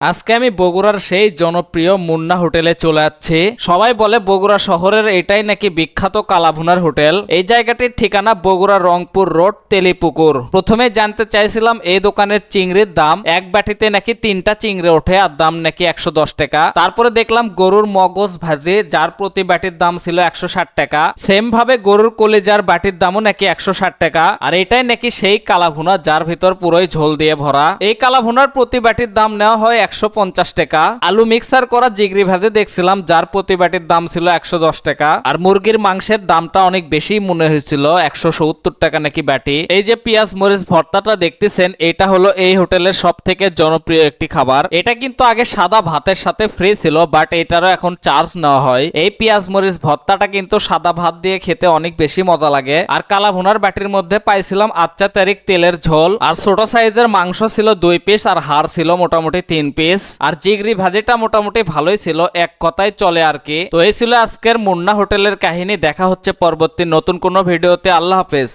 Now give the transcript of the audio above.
আজকে আমি বগুড়ার সেই জনপ্রিয় মুন্না হোটেলে চলে যাচ্ছি সবাই বলে বগুড়া শহরের এটাই নাকি বিখ্যাত কালাভুনার হোটেল। এই জায়গাটির ঠিকানা বগুড়া রংপুর রোড, তেলিপুকুর। প্রথমে জানতে চাইছিলাম এই দোকানের চিংড়ির দাম। এক বাটিতে নাকি তিনটা চিংড়ি ওঠে আর দাম নাকি একশো দশ টাকা। তারপরে দেখলাম গরুর মগজ ভাজি, যার প্রতি বাটির দাম ছিল একশো ষাট টাকা। সেম ভাবে গরুর কলেজার বাটির দামও নাকি একশো ষাট টাকা। আর এটাই নাকি সেই কালাভুনা যার ভিতর পুরোই ঝোল দিয়ে ভরা। এই কালাভুনার প্রতি বাটির দাম নেওয়া হয় একশো পঞ্চাশ টাকা। আলু মিক্সার করা জিগরি ভাজে দেখছিলাম, যার প্রতি বাটির দাম ছিল একশো দশ টাকা। আর মুরগির মাংসের দামটা অনেক বেশি মনে হয়েছিল, একশো সত্তর টাকা নাকি বাটি। এই যে পেঁয়াজ মরিচ ভর্তাটা দেখতেছেন, এটা হলো এই হোটেলের সব থেকে জনপ্রিয় একটি খাবার। এটা কিন্তু আগে সাদা ভাতের সাথে ফ্রি ছিল বাট এটারও এখন চার্জ নেওয়া হয়। এই পেঁয়াজ মরিচ ভর্তাটা কিন্তু সাদা ভাত দিয়ে খেতে অনেক বেশি মজা লাগে। আর কালা ভুনার বাটির মধ্যে পাইছিলাম আচ্চা তারিখ তেলের ঝোল। আর ছোট সাইজের মাংস ছিল দুই পিস আর হাড় ছিল মোটামুটি তিন পিস আর জিগরি ভাজিটা মোটামুটি ভালোই ছিল, এক কথায় চলে আর কি। তো এই ছিল আজকের মুন্না হোটেলের কাহিনী। দেখা হচ্ছে পরবর্তী নতুন কোনো ভিডিওতে। আল্লাহ হাফেজ।